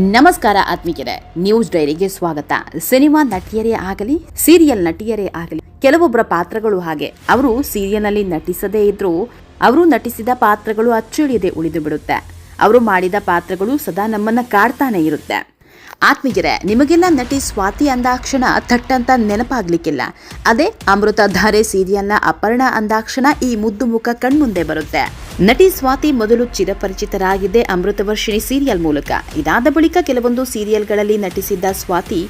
ನಮಸ್ಕಾರ ಆತ್ಮೀಯರೇ ನ್ಯೂಸ್ ಡೈರಿಗೆ ಸ್ವಾಗತ. ಸಿನಿಮಾ ನಟಿಯರೇ ಆಗಲಿ ಸೀರಿಯಲ್ ನಟಿಯರೇ ಆಗಲಿ ಕೆಲವೊಬ್ಬರ ಪಾತ್ರಗಳು ಹಾಗೆ. ಅವರು ಸೀರಿಯಲ್ನಲ್ಲಿ ನಟಿಸದೇ ಇದ್ರೂ ಅವರು ನಟಿಸಿದ ಪಾತ್ರಗಳು ಅಚ್ಚಳಿಯದೆ ಉಳಿದು ಬಿಡುತ್ತೆ. ಅವರು ಮಾಡಿದ ಪಾತ್ರಗಳು ಸದಾ ನಮ್ಮನ್ನ ಕಾಡ್ತಾನೆ ಇರುತ್ತೆ. ಆತ್ಮೀಯರೇ, ನಿಮಗೆಲ್ಲ ನಟಿ ಸ್ವಾತಿ ಅಂದಾಕ್ಷಣ ಥಟ್ಟಂತ ನೆನಪಾಗ್ಲಿಕ್ಕಿಲ್ಲ. ಅದೇ ಅಮೃತಧಾರೆ ಸೀರಿಯಲ್ನ ಅಪರ್ಣ ಅಂದಾಕ್ಷಣ ಈ ಮುದ್ದು ಮುಖ ಕಣ್ಮುಂದೆ ಬರುತ್ತೆ. ನಟಿ ಸ್ವಾತಿ ಮೊದಲು ಚಿರಪರಿಚಿತರಾಗಿದ್ದೇ ಅಮೃತವರ್ಷಿಣಿ ಸೀರಿಯಲ್ ಮೂಲಕ. ಇದಾದ ಬಳಿಕ ಕೆಲವೊಂದು ಸೀರಿಯಲ್ಗಳಲ್ಲಿ ನಟಿಸಿದ್ದ ಸ್ವಾತಿ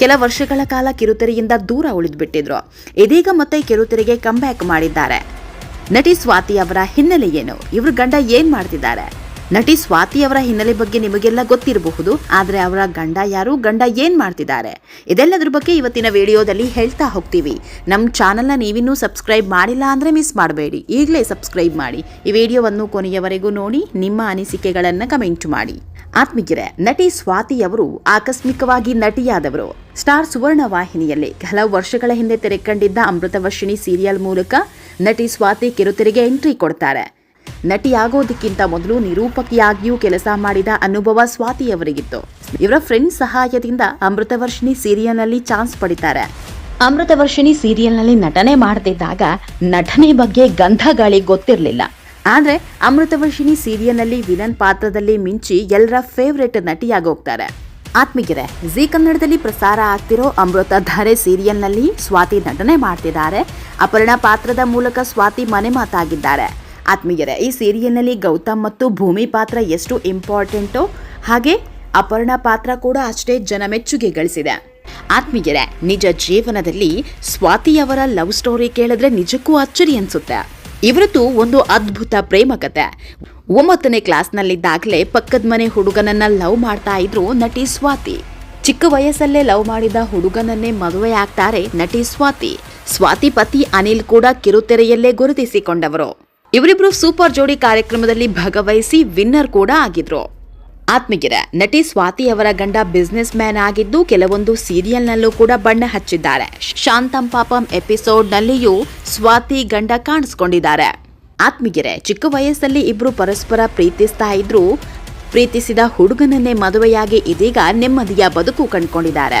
ಕೆಲ ವರ್ಷಗಳ ಕಾಲ ಕಿರುತೆರೆಯಿಂದ ದೂರ ಉಳಿದುಬಿಟ್ಟಿದ್ರು. ಇದೀಗ ಮತ್ತೆ ಕಿರುತೆರೆಗೆ ಕಂಬ್ಯಾಕ್ ಮಾಡಿದ್ದಾರೆ. ನಟಿ ಸ್ವಾತಿ ಅವರ ಹಿನ್ನೆಲೆ ಏನು? ಇವರು ಗಂಡ ಏನ್ ಮಾಡ್ತಿದ್ದಾರೆ? ನಟಿ ಸ್ವಾತಿ ಅವರ ಹಿನ್ನೆಲೆ ಬಗ್ಗೆ ನಿಮಗೆಲ್ಲ ಗೊತ್ತಿರಬಹುದು. ಆದರೆ ಅವರ ಗಂಡ ಯಾರು? ಗಂಡ ಏನ್ ಮಾಡ್ತಿದ್ದಾರೆ? ಇದೆಲ್ಲದ್ರ ಬಗ್ಗೆ ಇವತ್ತಿನ ವಿಡಿಯೋದಲ್ಲಿ ಹೇಳ್ತಾ ಹೋಗ್ತೀವಿ. ನಮ್ಮ ಚಾನಲ್ನ ನೀವಿನ್ನೂ ಸಬ್ಸ್ಕ್ರೈಬ್ ಮಾಡಿಲ್ಲ ಅಂದ್ರೆ ಮಿಸ್ ಮಾಡಬೇಡಿ. ಈಗಲೇ ಸಬ್ಸ್ಕ್ರೈಬ್ ಮಾಡಿ. ಈ ವಿಡಿಯೋವನ್ನು ಕೊನೆಯವರೆಗೂ ನೋಡಿ, ನಿಮ್ಮ ಅನಿಸಿಕೆಗಳನ್ನು ಕಮೆಂಟ್ ಮಾಡಿ. ಆತ್ಮೀಯರೇ, ನಟಿ ಸ್ವಾತಿ ಅವರು ಆಕಸ್ಮಿಕವಾಗಿ ನಟಿಯಾದವರು. ಸ್ಟಾರ್ ಸುವರ್ಣ ವಾಹಿನಿಯಲ್ಲಿ ಹಲವು ವರ್ಷಗಳ ಹಿಂದೆ ತೆರೆ ಕಂಡಿದ್ದ ಅಮೃತವರ್ಷಿಣಿ ಸೀರಿಯಲ್ ಮೂಲಕ ನಟಿ ಸ್ವಾತಿ ಕಿರುತೆರೆಗೆ ಎಂಟ್ರಿ ಕೊಡ್ತಾರೆ. ನಟಿಯಾಗೋದಕ್ಕಿಂತ ಮೊದಲು ನಿರೂಪಕಿಯಾಗಿಯೂ ಕೆಲಸ ಮಾಡಿದ ಅನುಭವ ಸ್ವಾತಿಯವರಿಗಿತ್ತು. ಇವರ ಫ್ರೆಂಡ್ ಸಹಾಯದಿಂದ ಅಮೃತವರ್ಷಿಣಿ ಸೀರಿಯಲ್ನಲ್ಲಿ ಚಾನ್ಸ್ ಪಡಿತಾರೆ. ಅಮೃತವರ್ಷಿಣಿ ಸೀರಿಯಲ್ನಲ್ಲಿ ನಟನೆ ಮಾಡ್ತಿದ್ದಾಗ ನಟನೆ ಬಗ್ಗೆ ಗಂಧ ಗಾಳಿ ಗೊತ್ತಿರಲಿಲ್ಲ. ಆದ್ರೆ ಅಮೃತವರ್ಷಿಣಿ ಸೀರಿಯಲ್ನಲ್ಲಿ ವಿಲನ್ ಪಾತ್ರದಲ್ಲಿ ಮಿಂಚಿ ಎಲ್ಲರ ಫೇವ್ರೆಟ್ ನಟಿಯಾಗೋಗ್ತಾರೆ. ಆತ್ಮೀಯರೇ ಜಿ ಕನ್ನಡದಲ್ಲಿ ಪ್ರಸಾರ ಆಗ್ತಿರೋ ಅಮೃತಧಾರೆ ಸೀರಿಯಲ್ನಲ್ಲಿ ಸ್ವಾತಿ ನಟನೆ ಮಾಡ್ತಿದ್ದಾರೆ. ಅಪರ್ಣ ಪಾತ್ರದ ಮೂಲಕ ಸ್ವಾತಿ ಮನೆ ಮಾತಾಗಿದ್ದಾರೆ. ಆತ್ಮೀಯರೇ, ಈ ಸೀರಿಯಲ್ನಲ್ಲಿ ಗೌತಮ್ ಮತ್ತು ಭೂಮಿ ಪಾತ್ರ ಎಷ್ಟು ಇಂಪಾರ್ಟೆಂಟು ಹಾಗೆ ಅಪರ್ಣ ಪಾತ್ರ ಕೂಡ ಅಷ್ಟೇ ಜನಮೆಚ್ಚುಗೆ ಗಳಿಸಿದೆ ಆತ್ಮೀಯರೇ, ನಿಜ ಜೀವನದಲ್ಲಿ ಸ್ವಾತಿಯವರ ಲವ್ ಸ್ಟೋರಿ ಕೇಳಿದ್ರೆ ನಿಜಕ್ಕೂ ಅಚ್ಚರಿ ಅನಿಸುತ್ತೆ. ಇವರದ್ದು ಒಂದು ಅದ್ಭುತ ಪ್ರೇಮ ಕತೆ. ಒಂಬತ್ತನೇ ಕ್ಲಾಸ್ನಲ್ಲಿದ್ದಾಗಲೇ ಪಕ್ಕದ ಮನೆ ಹುಡುಗನನ್ನ ಲವ್ ಮಾಡ್ತಾ ಇದ್ರು ನಟಿ ಸ್ವಾತಿ. ಚಿಕ್ಕ ವಯಸ್ಸಲ್ಲೇ ಲವ್ ಮಾಡಿದ ಹುಡುಗನನ್ನೇ ಮದುವೆ ಆಗ್ತಾರೆ ನಟಿ ಸ್ವಾತಿ. ಸ್ವಾತಿ ಪತಿ ಅನಿಲ್ ಕೂಡ ಕಿರುತೆರೆಯಲ್ಲೇ ಗುರುತಿಸಿಕೊಂಡವರು. ಇವರಿಬ್ರು ಸೂಪರ್ ಜೋಡಿ ಕಾರ್ಯಕ್ರಮದಲ್ಲಿ ಭಾಗವಹಿಸಿ ವಿನ್ನರ್ ಕೂಡ ಆಗಿದ್ರು. ಆತ್ಮಗಿರ ನಟಿ ಸ್ವಾತಿ ಅವರ ಗಂಡ ಬಿಸ್ನೆಸ್ ಮ್ಯಾನ್ ಆಗಿದ್ದು ಕೆಲವೊಂದು ಸೀರಿಯಲ್ನಲ್ಲೂ ಕೂಡ ಬಣ್ಣ ಹಚ್ಚಿದ್ದಾರೆ. ಶಾಂತಂ ಪಾಪಂ ಎಪಿಸೋಡ್ನಲ್ಲಿಯೂ ಸ್ವಾತಿ ಗಂಡ ಕಾಣಿಸ್ಕೊಂಡಿದ್ದಾರೆ. ಆತ್ಮಗಿರೆ ಚಿಕ್ಕ ವಯಸ್ಸಲ್ಲಿ ಇಬ್ರು ಪರಸ್ಪರ ಪ್ರೀತಿಸ್ತಾ ಇದ್ರು. ಪ್ರೀತಿಸಿದ ಹುಡುಗನನ್ನೇ ಮದುವೆಯಾಗಿ ಇದೀಗ ನೆಮ್ಮದಿಯ ಬದುಕು ಕಂಡುಕೊಂಡಿದ್ದಾರೆ.